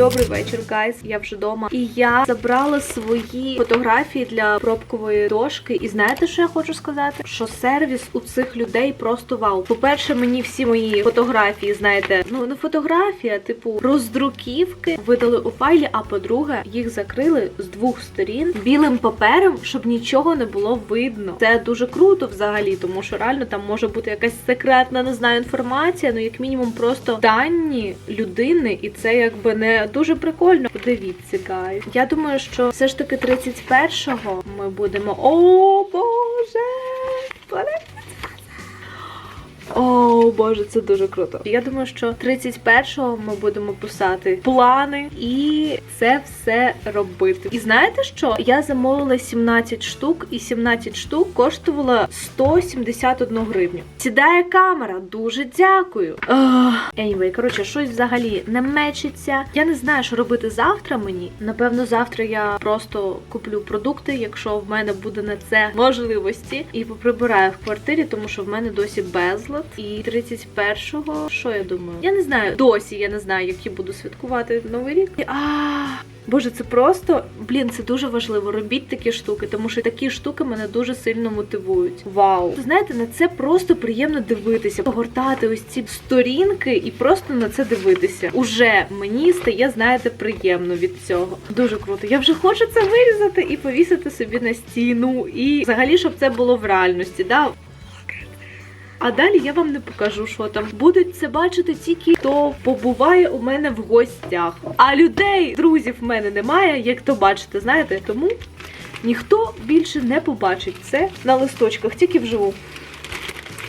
Добрий вечір, гайс. Я вже вдома. І я забрала свої фотографії для пробкової дошки. І знаєте, що я хочу сказати? Що сервіс у цих людей просто вау. По-перше, мені всі мої фотографії, знаєте, ну не фотографія, типу роздруківки видали у файлі. А по-друге, їх закрили з двох сторін білим папером, щоб нічого не було видно. Це дуже круто взагалі, тому що реально там може бути якась секретна, не знаю, інформація. Ну як мінімум, просто дані людини, і це якби не дуже прикольно. Подивіться, гай. Я думаю, що все ж таки 31-го ми будемо. О Боже! О, боже, це дуже круто. Я думаю, що 31-го ми будемо писати плани і це все робити. І знаєте що? Я замовила 17 штук, і 17 штук коштувала 171 гривню. Сідає камера, дуже дякую. Ах, Anyway, коротше, щось взагалі не мечиться. Я не знаю, що робити завтра мені. Напевно, завтра я просто куплю продукти, якщо в мене буде на це можливості, і поприбираю в квартирі, тому що в мене досі безлад. І 31-го, що я думаю? Я не знаю. Досі я не знаю, як я буду святкувати новий рік. А Боже, це просто блін, це дуже важливо. Робіть такі штуки, тому що такі штуки мене дуже сильно мотивують. Вау! Знаєте, на це просто приємно дивитися, погортати ось ці сторінки і просто на це дивитися. Уже мені стає, знаєте, приємно від цього. Дуже круто. Я вже хочу це вирізати і повісити собі на стіну. І взагалі, щоб це було в реальності. Да? А далі я вам не покажу, що там. Будуть це бачити тільки хто побуває у мене в гостях. А людей, друзів, в мене немає, як то бачите, знаєте, тому ніхто більше не побачить це на листочках, тільки вживу.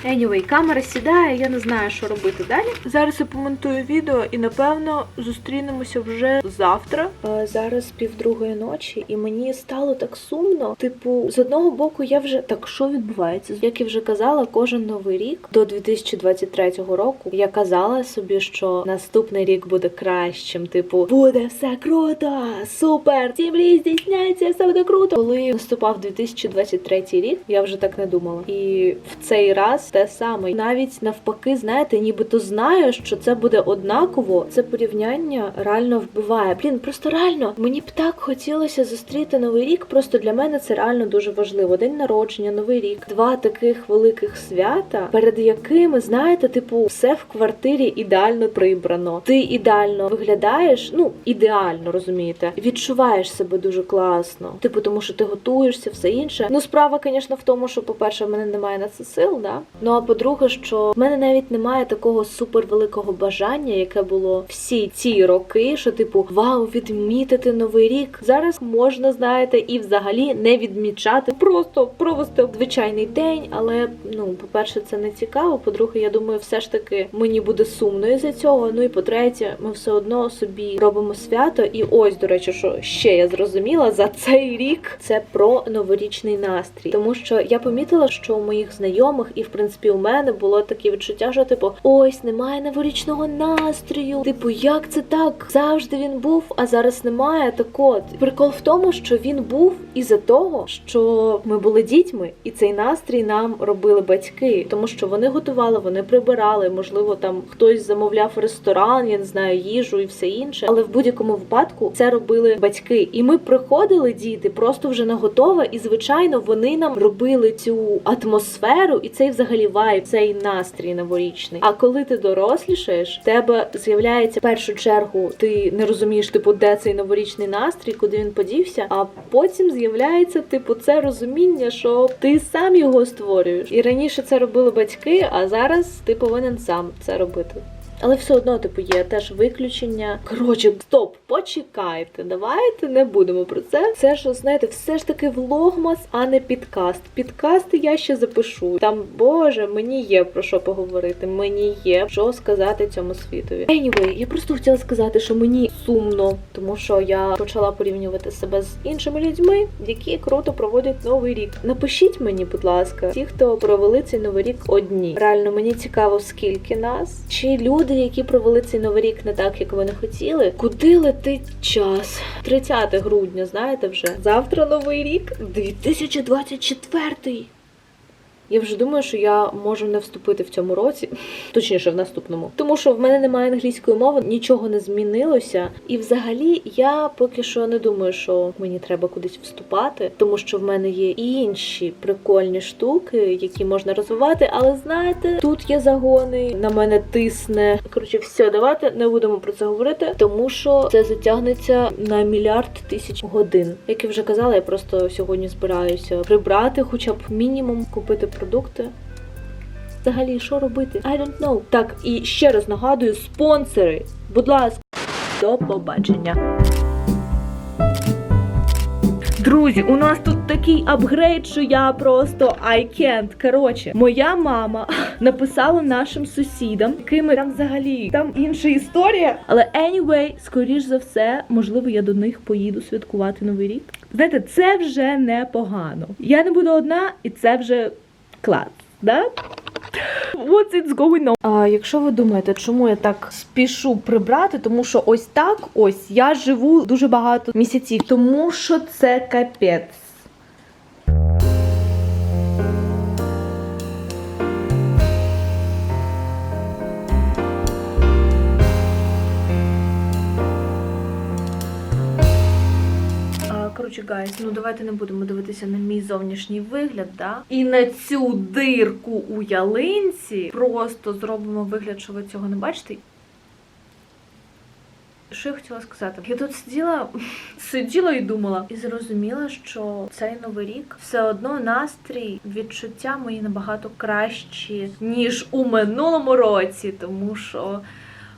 Anyway, камера сідає, я не знаю, що робити далі. Зараз я помонтую відео і напевно зустрінемося вже завтра. Е, Зараз півдругої ночі, і мені стало так сумно. Типу, з одного боку, я вже так, що відбувається? Як я вже казала, кожен новий рік до 2023 року я казала собі, що наступний рік буде кращим. Типу, буде все круто, супер! Ці мрії здійсняться, все буде круто. Коли наступав 2023 рік, я вже так не думала. І в цей раз те саме. Навіть навпаки, знаєте, нібито знаю, що це буде однаково. Це порівняння реально вбиває. Блін, просто реально мені б так хотілося зустріти новий рік. Просто для мене це реально дуже важливо. День народження, новий рік, два таких великих свята, перед якими знаєте, типу, все в квартирі ідеально прибрано. Ти ідеально виглядаєш, ну ідеально розумієте, відчуваєш себе дуже класно. Типу, тому що ти готуєшся, все інше. Ну, справа, звісно, в тому, що, по-перше, в мене немає на це сил, да. Ну а по-друге, що в мене навіть немає такого супервеликого бажання, яке було всі ці роки, що типу вау, відмітити новий рік. Зараз можна, знаєте, і взагалі не відмічати, просто провести звичайний день. Але ну, по-перше, це не цікаво. По-друге, я думаю, все ж таки мені буде сумно із-за цього. Ну і по-третє, ми все одно собі робимо свято. І ось, до речі, що ще я зрозуміла за цей рік це про новорічний настрій, тому що я помітила, що у моїх знайомих і в принципі у мене було таке відчуття, що типу ось немає новорічного настрою. Типу, як це так? Завжди він був, а зараз немає. Так от прикол в тому, що він був із-за того, що ми були дітьми, і цей настрій нам робили батьки, тому що вони готували, вони прибирали. Можливо, там хтось замовляв ресторан, я не знаю, їжу і все інше. Але в будь-якому випадку це робили батьки. І ми приходили діти просто вже на готове, і звичайно вони нам робили цю атмосферу і цей взагалі вайб, цей настрій новорічний. А коли ти дорослішаєш, в тебе з'являється в першу чергу, ти не розумієш, типу, де цей новорічний настрій, куди він подівся. А потім з'являється, типу, це розуміння, що ти сам його створюєш. І раніше це робили батьки, а зараз ти повинен сам це робити. Але все одно, типу, є теж виключення. Коротше, стоп, почекайте, давайте не будемо про це. Це ж, знаєте, все ж таки влогмас, а не підкаст. Підкасти я ще запишу. Там, боже, мені є про що поговорити. Мені є що сказати цьому світові. Anyway, я просто хотіла сказати, що мені сумно, тому що я почала порівнювати себе з іншими людьми, які круто проводять новий рік. Напишіть мені, будь ласка, ті, хто провели цей новий рік одні. Реально, мені цікаво, скільки нас, чи люди які провели цей новий рік не так, як вони хотіли. Куди летить час? 30 грудня, знаєте вже. Завтра новий рік 2024. Я вже думаю, що я можу не вступити в цьому році, точніше в наступному, тому що в мене немає англійської мови, нічого не змінилося. І взагалі я поки що не думаю, що мені треба кудись вступати, тому що в мене є інші прикольні штуки, які можна розвивати. Але знаєте, тут є загони, на мене тисне. Коротше, все, давайте не будемо про це говорити, тому що це затягнеться на мільярд тисяч годин. Як я вже казала, я просто сьогодні збираюся прибрати, хоча б мінімум купити продукти. Взагалі, що робити? I don't know. Так, і ще раз нагадую, спонсори, будь ласка, до побачення. Друзі, у нас тут такий апгрейд, що я просто I can't. Коротше, моя мама написала нашим сусідам, якими там взагалі там інша історія. Але anyway, скоріш за все, можливо, я до них поїду святкувати новий рік. Знаєте, це вже непогано. Я не буду одна, і це вже клас. Да? What's it's going on? А якщо ви думаєте, чому я так спішу прибрати, тому що ось так ось я живу дуже багато місяців, тому що це капець. Коротше, гайс, ну давайте не будемо дивитися на мій зовнішній вигляд, да? І на цю дирку у ялинці просто зробимо вигляд, що ви цього не бачите. Що я хотіла сказати? Я тут сиділа, сиділа і думала, і зрозуміла, що цей новий рік все одно настрій, відчуття мої набагато кращі, ніж у минулому році, тому що.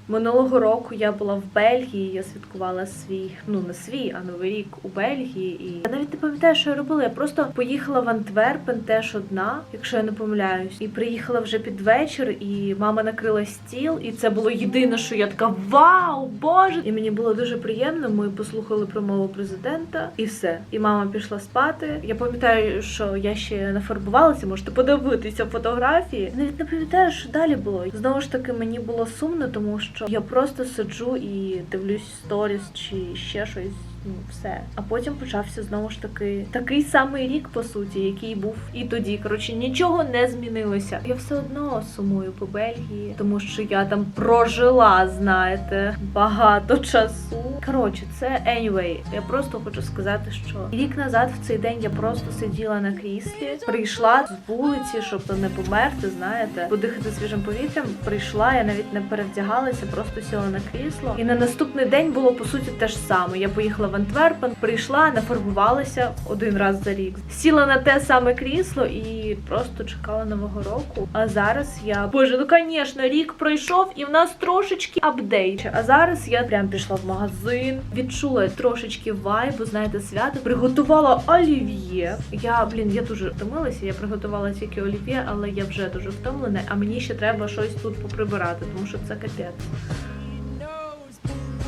Минулого року я була в Бельгії, я святкувала свій, ну не свій, а новий рік у Бельгії. І я навіть не пам'ятаю, що я робила. Я просто поїхала в Антверпен теж одна, якщо я не помиляюсь, і приїхала вже під вечір, і мама накрила стіл, і це було єдине, що я така вау, боже! І мені було дуже приємно. Ми послухали промову президента, і все. І мама пішла спати. Я пам'ятаю, що я ще нафарбувалася. Можете подивитися фотографії. Навіть не пам'ятаю, що далі було. Знову ж таки, мені було сумно, тому що я просто сиджу і дивлюсь сторіс чи ще щось. Ну, все. А потім почався знову ж таки такий самий рік, по суті, який був і тоді. Коротше, нічого не змінилося. Я все одно сумую по Бельгії, тому що я там прожила, знаєте, багато часу. Коротше, це anyway. Я просто хочу сказати, що рік назад в цей день я просто сиділа на кріслі, прийшла з вулиці, щоб не померти, знаєте, подихати свіжим повітрям. Прийшла, я навіть не перевдягалася, просто сіла на крісло. І на наступний день було по суті те ж саме. Я поїхала в Антверпен, прийшла, нафарбувалася один раз за рік. Сіла на те саме крісло і просто чекала нового року. А зараз я боже, ну звісно, рік пройшов, і в нас трошечки апдейт. А зараз я прям пішла в магазин, відчула трошечки вайбу, знаєте, свято, приготувала олів'є. Я блін, я дуже втомилася. Я приготувала тільки олів'є, але я вже дуже втомлена. А мені ще треба щось тут поприбирати, тому що це капець.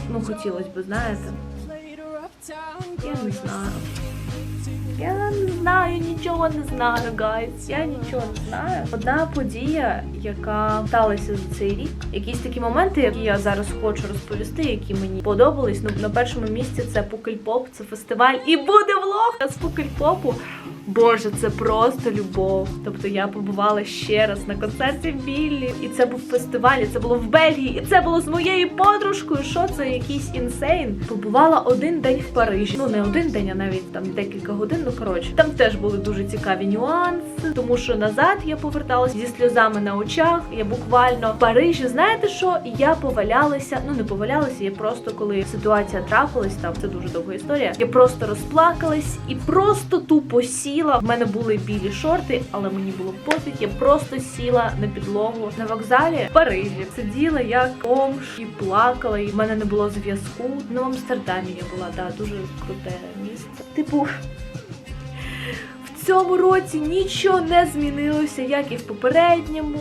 Ну, хотілося б, знаєте. Я не знаю. Я не знаю, нічого не знаю, гайс. Я нічого не знаю. Одна подія, яка сталася за цей рік, якісь такі моменти, які я зараз хочу розповісти, які мені подобались. Ну на першому місці це Пукельпоп, це фестиваль, і буде влог з Пукельпопу. Боже, це просто любов. Тобто я побувала ще раз на концерті Біллі, і це був фестиваль, і це було в Бельгії, і це було з моєю подружкою. Що це якийсь інсейн? Побувала один день в Парижі. Ну не один день, а навіть там декілька годин. Ну коротше, там теж були дуже цікаві нюанси, тому що назад я поверталася зі сльозами на очах. Я буквально в Парижі. Знаєте що? Я повалялася. Ну не повалялася. Я просто коли ситуація трапилась, там це дуже довга історія. Я просто розплакалась і просто тупо сіла. В мене були білі шорти, але мені було пофіг. Я просто сіла на підлогу на вокзалі в Парижі. Сиділа як бомж і плакала, і в мене не було зв'язку. Ну, в Амстердамі я була, да, дуже круте місце. Типу. Цьому році нічого не змінилося, як і в попередньому.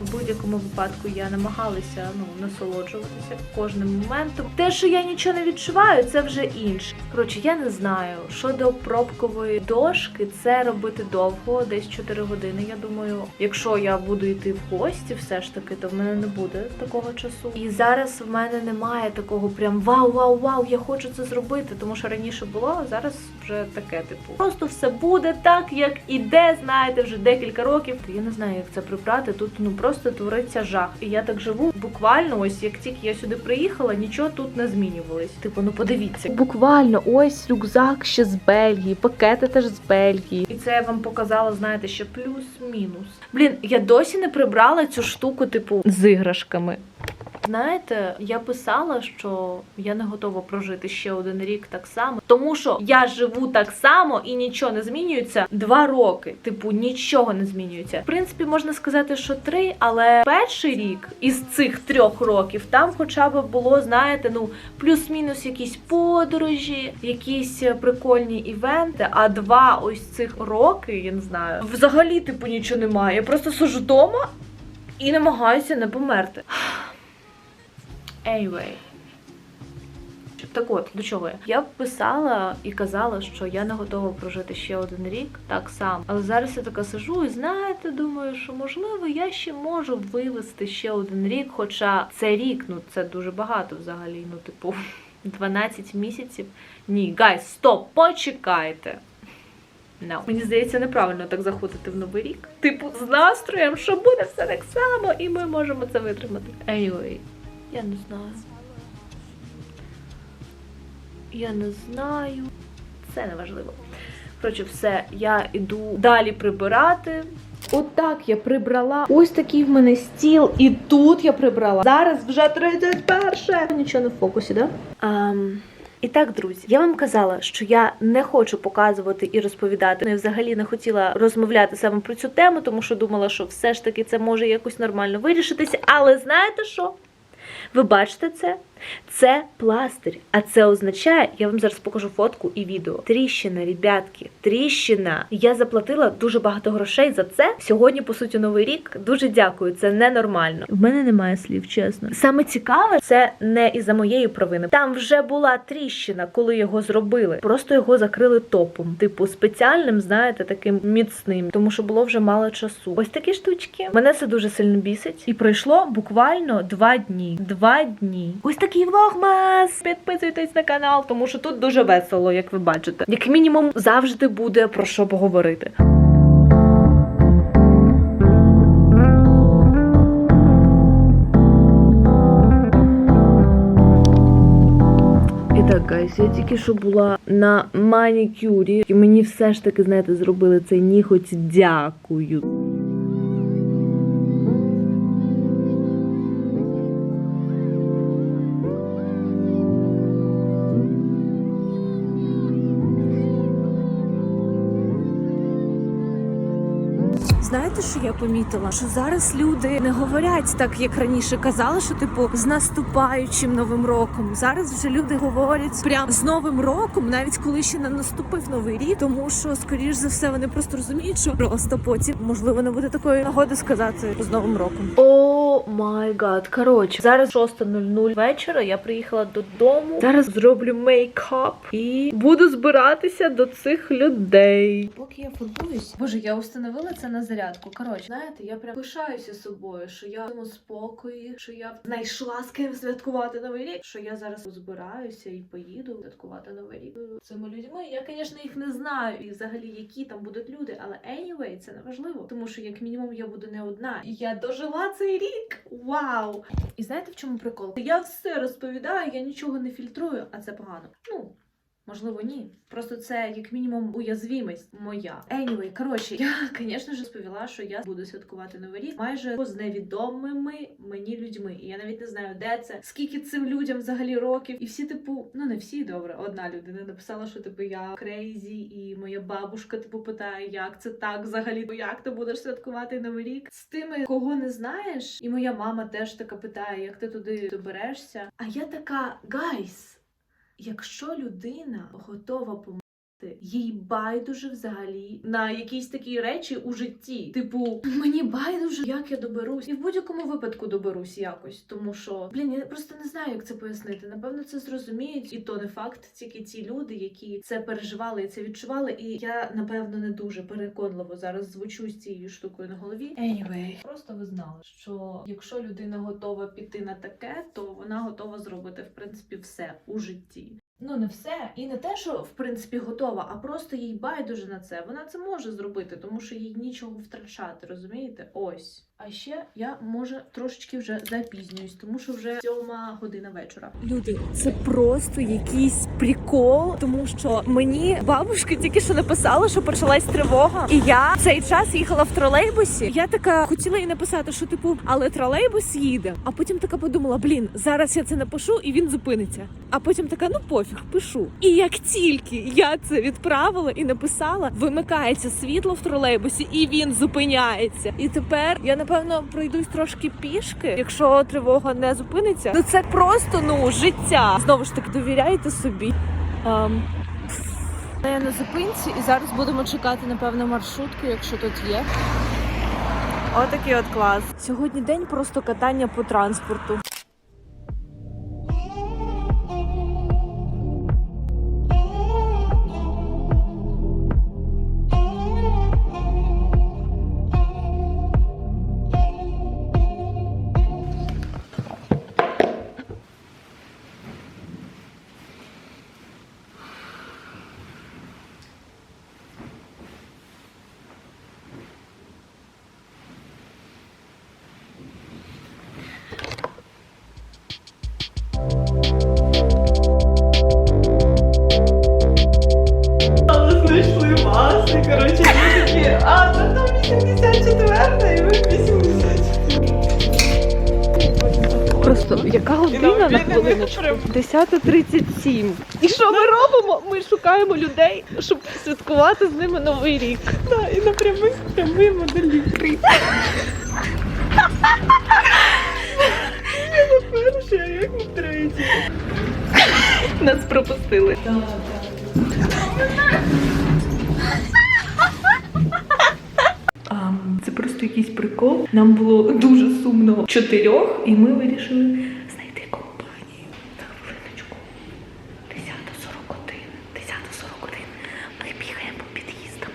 В будь-якому випадку я намагалася ну насолоджуватися кожним моментом. Те, що я нічого не відчуваю, це вже інше. Коротше, я не знаю. Щодо пробкової дошки, це робити довго, десь 4 години. Я думаю, якщо я буду йти в гості, все ж таки, то в мене не буде такого часу. І зараз в мене немає такого прям вау, вау, вау, я хочу це зробити, тому що раніше було, а зараз вже таке, типу. Просто все буде так, як іде, знаєте, вже декілька років. Я не знаю, як це прибрати. Тут ну просто твориться жах. І я так живу. Буквально, ось як тільки я сюди приїхала, нічого тут не змінювалось. Типу, ну подивіться. Буквально ось рюкзак ще з Бельгії, пакети теж з Бельгії. І це я вам показала, знаєте, ще плюс-мінус. Блін, я досі не прибрала цю штуку, типу, з іграшками. Знаєте, я писала, що я не готова прожити ще один рік так само, тому що я живу так само і нічого не змінюється два роки. Типу, нічого не змінюється. В принципі, можна сказати, що три, але перший рік із цих трьох років там, хоча б було, знаєте, ну плюс-мінус якісь подорожі, якісь прикольні івенти. А два ось цих роки, я не знаю, взагалі типу нічого немає. Я просто сижу вдома і намагаюся не померти. Anyway. Так от, до чого я? Я писала і казала, що я не готова прожити ще один рік так само. Але зараз я така сижу і знаєте, думаю, що можливо я ще можу вивести ще один рік, хоча це рік, ну це дуже багато взагалі. Ну, типу, 12 місяців. Ні, гайс, стоп, почекайте. No. Мені здається, неправильно так заходити в новий рік. Типу, з настроєм, що буде все так само, і ми можемо це витримати. Anyway, я не знаю. Я не знаю. Це не важливо. Коротше, все, я іду далі прибирати. Отак я прибрала. Ось такий в мене стіл, і тут я прибрала. Зараз вже 31. Нічого не в фокусі, да? Um... І так, друзі, я вам казала, що я не хочу показувати і розповідати. Я взагалі не хотіла розмовляти саме про цю тему, тому що думала, що все ж таки це може якось нормально вирішитися. Але знаєте що? Ви бачите це? Це пластир. А це означає, я вам зараз покажу фотку і відео. Тріщина, ребятки, тріщина. Я заплатила дуже багато грошей за це. Сьогодні, по суті, новий рік. Дуже дякую. Це ненормально. В мене немає слів, чесно. Саме цікаве, це не із-за моєї провини. Там вже була тріщина, коли його зробили. Просто його закрили топом, типу спеціальним, знаєте, таким міцним, тому що було вже мало часу. Ось такі штучки. Мене це дуже сильно бісить. І пройшло буквально два дні. Два дні. Ось такий влогмас. Підписуйтесь на канал, тому що тут дуже весело, як ви бачите. Як мінімум, завжди буде про що поговорити. Так, гайс, я тільки що була на манікюрі, і мені все ж таки, знаєте, зробили цей ніготь. Дякую. Що я помітила? Що зараз люди не говорять так, як раніше казали, що типу з наступаючим новим роком. Зараз вже люди говорять прям з новим роком, навіть коли ще не наступив новий рік, тому що скоріш за все вони просто розуміють, що просто потім можливо не буде такої нагоди сказати з новим роком. О май гад. Коротше, зараз 6.00 вечора. Я приїхала додому. Зараз зроблю мейкап і буду збиратися до цих людей. Поки я фарбуюсь, боже, я установила це на зарядку. Коротше, знаєте, я прям пишаюся собою, що я в цьому спокої, що я знайшла з ким святкувати новий рік. Що я зараз збираюся і поїду святкувати новий рік цими людьми. Я, звісно, їх не знаю, і взагалі які там будуть люди, але anyway, це не важливо, тому що як мінімум я буду не одна. І я дожила цей рік. Вау! І знаєте в чому прикол? Я все розповідаю, я нічого не фільтрую, а це погано. Ну. Можливо, ні. Просто це як мінімум уязвімість моя. Anyway, коротше, я, звісно ж, розповіла, що я буду святкувати новий рік майже з невідомими мені людьми. І я навіть не знаю, де це, скільки цим людям взагалі років. І всі, типу, ну не всі добре. Одна людина написала, що типу я крейзі, і моя бабушка типу питає, як це так взагалі, як ти будеш святкувати новий рік з тими, кого не знаєш. І моя мама теж така питає, як ти туди доберешся. А я така гайс. Якщо людина готова померти, їй байдуже взагалі на якісь такі речі у житті. Типу, мені байдуже, як я доберусь, і в будь-якому випадку доберусь якось. Тому що, блін, я просто не знаю, як це пояснити. Напевно, це зрозуміють, і то не факт. Тільки ті люди, які це переживали і це відчували. І я напевно не дуже переконливо зараз звучу з цією штукою на голові. Anyway, просто ви знали, що якщо людина готова піти на таке, то вона готова зробити в принципі все у житті. Ну, не все. І не те, що в принципі готова, а просто їй байдуже на це. Вона це може зробити, тому що їй нічого втрачати, розумієте? Ось. А ще я може трошечки вже запізнююсь, тому що вже сьома година вечора. Люди, це просто якийсь прикол, тому що мені бабушка тільки що написала, що почалась тривога, і я в цей час їхала в тролейбусі. Я така хотіла їй написати, що типу, але тролейбус їде. А потім така подумала: блін, зараз я це напишу, і він зупиниться. А потім така, ну пофіг, пишу. І як тільки я це відправила і написала, вимикається світло в тролейбусі, і він зупиняється. І тепер я напевно пройдусь трошки пішки, якщо тривога не зупиниться. Ну це просто ну життя. Знову ж таки, довіряйте собі. Ем, я на зупинці, і зараз будемо чекати, напевно, маршрутку, якщо тут є. Отакий от клас. Сьогодні день просто катання по транспорту. 10.37. І що ми робимо? Ми шукаємо людей, щоб святкувати з ними новий рік. Да, і на прямих прямий моделі. Я на перший, а як на третій. Нас пропустили. Це просто якийсь прикол. Нам було дуже сумно чотирьох, і ми вирішили знайти компанію. На хвилиночку. 10.41. 10.41. Ми бігаємо по під'їздам.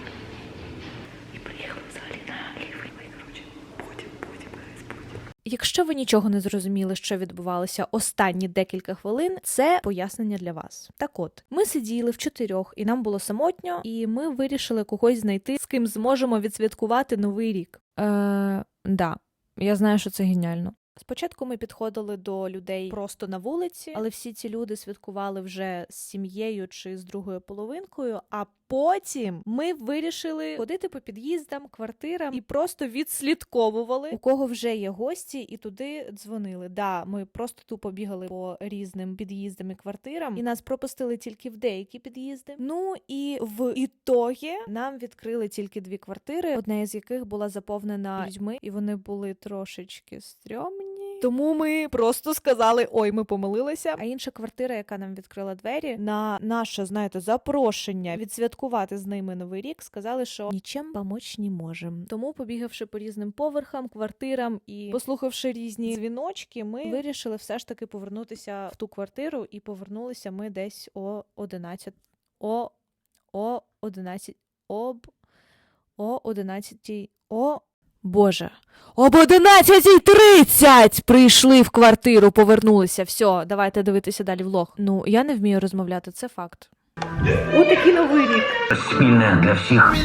І приїхали взагалі на лівий. Ой, коротше, потім, потім, guys, потім. Якщо ви нічого не зрозуміли, що відбувалося останні декілька хвилин, це пояснення для вас. Так от, ми сиділи в чотирьох, і нам було самотньо, і ми вирішили когось знайти, з ким зможемо відсвяткувати новий рік. Е, да, я знаю, що це геніально. Спочатку ми підходили до людей просто на вулиці, але всі ці люди святкували вже з сім'єю чи з другою половинкою. А потім ми вирішили ходити по під'їздам, квартирам і просто відслідковували, у кого вже є гості, і туди дзвонили. Да, ми просто тупо бігали по різним під'їздам і квартирам, і нас пропустили тільки в деякі під'їзди. Ну і в ітогі нам відкрили тільки дві квартири, одна із яких була заповнена людьми, і вони були трошечки стрьомні. Тому ми просто сказали: ой, ми помилилися. А інша квартира, яка нам відкрила двері, на наше, знаєте, запрошення відсвяткувати з ними новий рік, сказали, що нічим помочь не можемо. Тому, побігавши по різним поверхам, квартирам і послухавши різні дзвіночки, ми вирішили все ж таки повернутися в ту квартиру, і повернулися ми десь о 11, о, о 11, об, о 11, о Боже, об 11.30 прийшли в квартиру, повернулися. Все, давайте дивитися далі влог. Ну, я не вмію розмовляти, це факт. Отакий новий рік. спільне для всіх.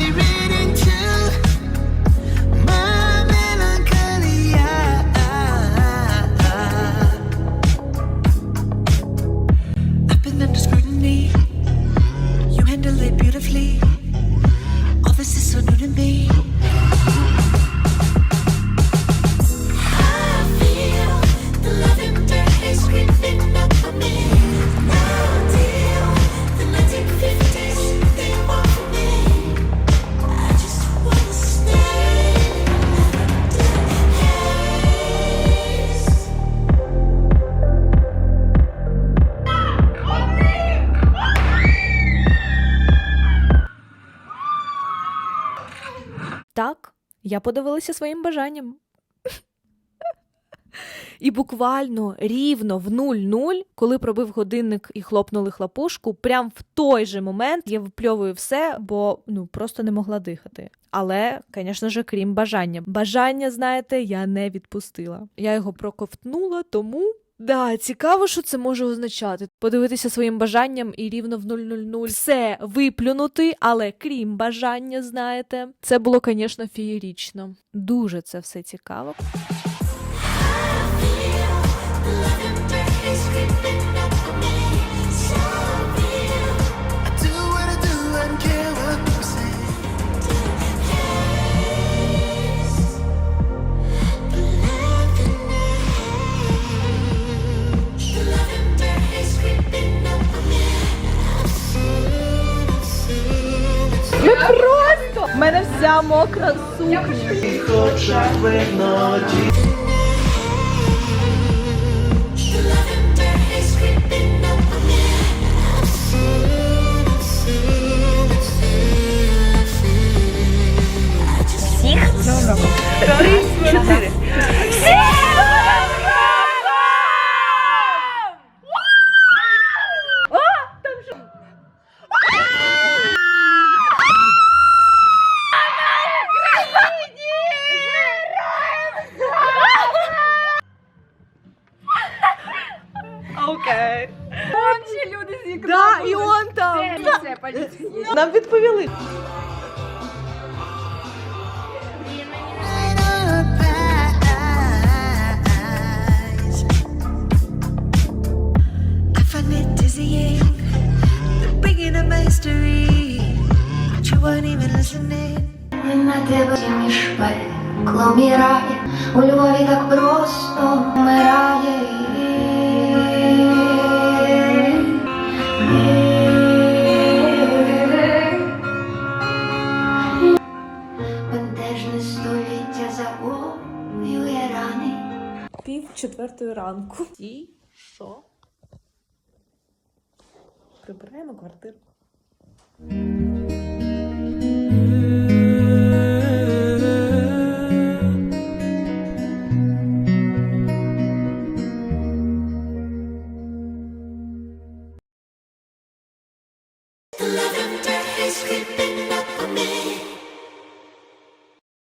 Так, я подивилася своїм бажанням. І буквально рівно в 0-0, коли пробив годинник і хлопнули хлопушку, прям в той же момент я випльовую все, бо ну просто не могла дихати. Але, звісно ж, крім бажання. Бажання, знаєте, я не відпустила. Я його проковтнула, тому Да, цікаво, що це може означати. Подивитися своїм бажанням і рівно в 000 все виплюнути, але крім бажання, знаєте, це було, звісно, феєрічно. Дуже це все цікаво. Окей. Ранку. І що? Прибираємо квартиру.